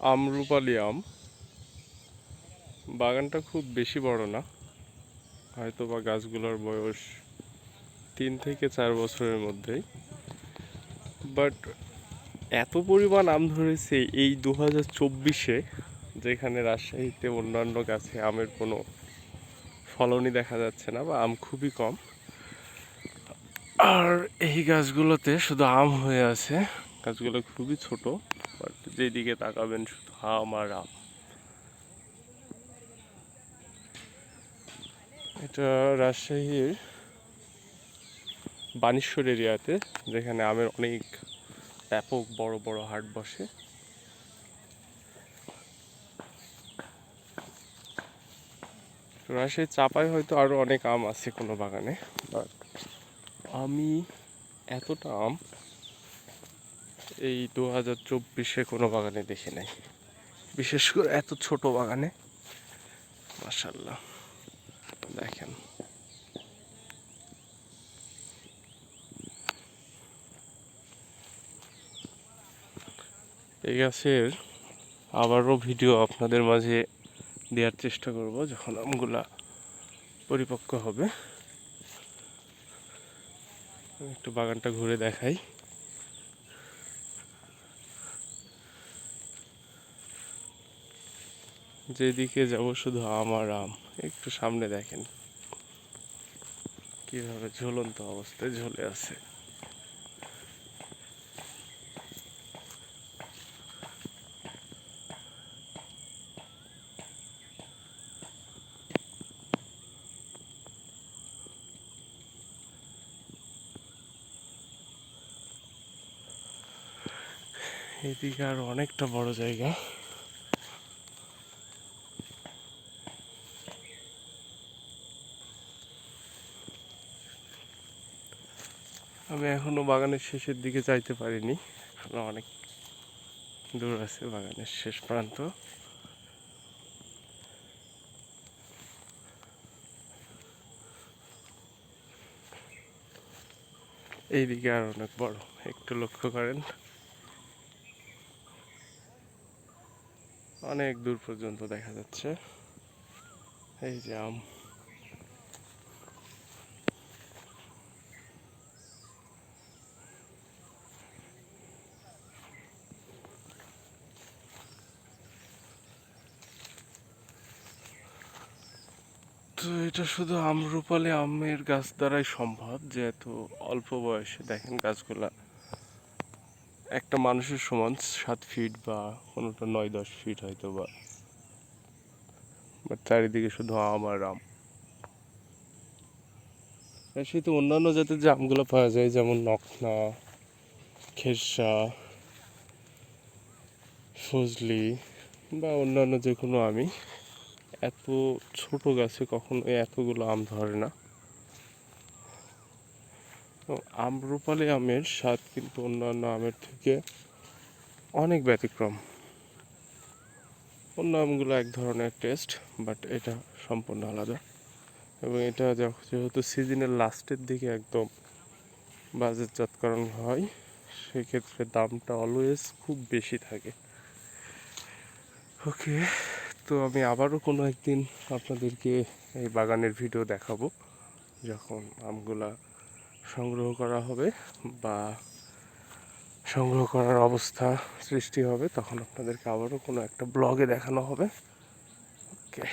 আমরুপালি আম। বাগানটা খুব বেশি বড় না। হয়তো বা গাছগুলোর বয়স তিন থেকে চার বছরের মধ্যেই। বাট এত পরিমাণ আম ধরেছে এই দু হাজার চব্বিশে, যেখানে রাজশাহীতে অন্যান্য গাছে আমের কোনো ফলনই দেখা যাচ্ছে না বা আম খুবই কম। আর এই গাছগুলোতে শুধু আম হয়ে আছে। গাছগুলো খুবই ছোট। বাট যেদিকে তাকাবেন, শুধু আম আর আম এটা রাজশাহীর বানেশ্বর এরিয়াতে, যেখানে আমের অনেক ব্যাপক বড় বড় হাট বসে। রাজশাহীর চাপায় হয়তো আরও অনেক আম আছে কোনো বাগানে, বাট আমি এতটা আম এই দু হাজার চব্বিশে কোনো বাগানে দেখি নাই। বিশেষ করে এত ছোট বাগানে। মাসাল্লাহ দেখেন। এই গাছের আবারও ভিডিও আপনাদের মাঝে দেওয়ার চেষ্টা করব, যখন আমগুলা পরিপক্ক হবে। একটু বাগানটা ঘুরে দেখাই। যেদিকে যাব শুধু আম আর আম। একটু সামনে দেখেন। কীভাবে ঝুলন্ত অবস্থায় ঝুলে আছে। এদিকে আর অনেকটা বড় জায়গা। আমি এখনও বাগানের শেষের দিকে যাইতে পারিনি। এখনও অনেক দূর আছে বাগানের শেষ প্রান্ত। এইদিকে আর অনেক বড়, একটু লক্ষ্য করেন। অনেক দূর পর্যন্ত দেখা যাচ্ছে। এই যে আম। তো এটা শুধু আমরুপালে আমের গাছ দ্বারাই সম্ভব, যেহেতু অল্প বয়সে দেখেন গাছগুলা একটা মানুষের সমান সাত ফিট বা কোনোটা নয় দশ ফিট হয়তো বা। চারিদিকে শুধু আম আর আম। তো অন্যান্য জাতের যে আমগুলো পাওয়া যায়, যেমন নকনা খেরসা ফজলি বা অন্যান্য যে কোনো আমি এত ছোট গাছে কখনো এতগুলো আম ধরে না। তো আমরুপালি আমের স্বাদ কিন্তু অন্যান্য আমের থেকে অনেক ব্যতিক্রম। অন্য আমগুলো এক ধরনের টেস্ট, বাট এটা সম্পূর্ণ আলাদা। এবং এটা যেহেতু সিজনের লাস্টের দিকে একদম বাজারজাতকরণ হয়, সেক্ষেত্রে দামটা অলওয়েজ খুব বেশি থাকে। ওকে তো আমি আবারও কোনো একদিন আপনাদেরকে এই বাগানের ভিডিও দেখাবো, যখন আমগুলা সংগ্রহ করা হবে বা সংগ্রহ করার অবস্থা সৃষ্টি হবে, তখন আপনাদেরকে আবারও কোনো একটা ব্লগে দেখানো হবে। ওকে।